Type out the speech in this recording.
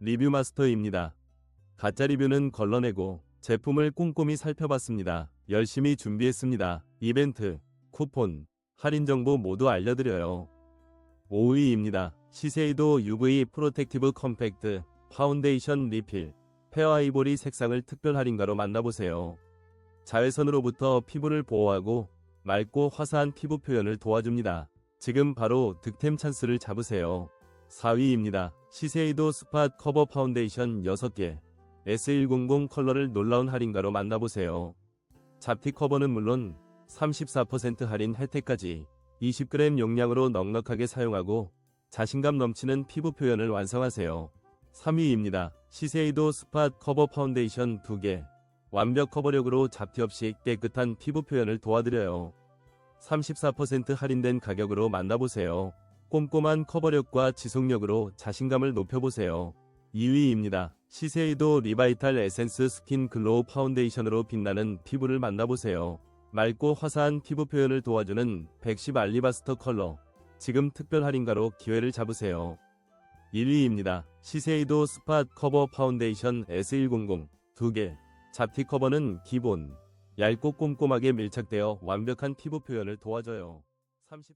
리뷰 마스터입니다. 가짜 리뷰는 걸러내고 제품을 꼼꼼히 살펴봤습니다. 열심히 준비했습니다. 이벤트, 쿠폰, 할인 정보 모두 알려드려요. 5위입니다. 시세이도 UV 프로텍티브 컴팩트 파운데이션 리필 페어 아이보리 색상을 특별 할인가로 만나보세요. 자외선으로부터 피부를 보호하고 맑고 화사한 피부 표현을 도와줍니다. 지금 바로 득템 찬스를 잡으세요. 4위입니다. 시세이도 스팟 커버 파운데이션 6개 S100 컬러를 놀라운 할인가로 만나보세요. 잡티 커버는 물론 34% 할인 혜택까지 20g 용량으로 넉넉하게 사용하고 자신감 넘치는 피부 표현을 완성하세요. 3위입니다. 시세이도 스팟 커버 파운데이션 2개 완벽 커버력으로 잡티 없이 깨끗한 피부 표현을 도와드려요. 34% 할인된 가격으로 만나보세요. 꼼꼼한 커버력과 지속력으로 자신감을 높여보세요. 2위입니다. 시세이도 리바이탈 에센스 스킨 글로우 파운데이션으로 빛나는 피부를 만나보세요. 맑고 화사한 피부 표현을 도와주는 110 알리바스터 컬러. 지금 특별 할인가로 기회를 잡으세요. 1위입니다. 시세이도 스팟 커버 파운데이션 S100 2개. 잡티 커버는 기본. 얇고 꼼꼼하게 밀착되어 완벽한 피부 표현을 도와줘요. 34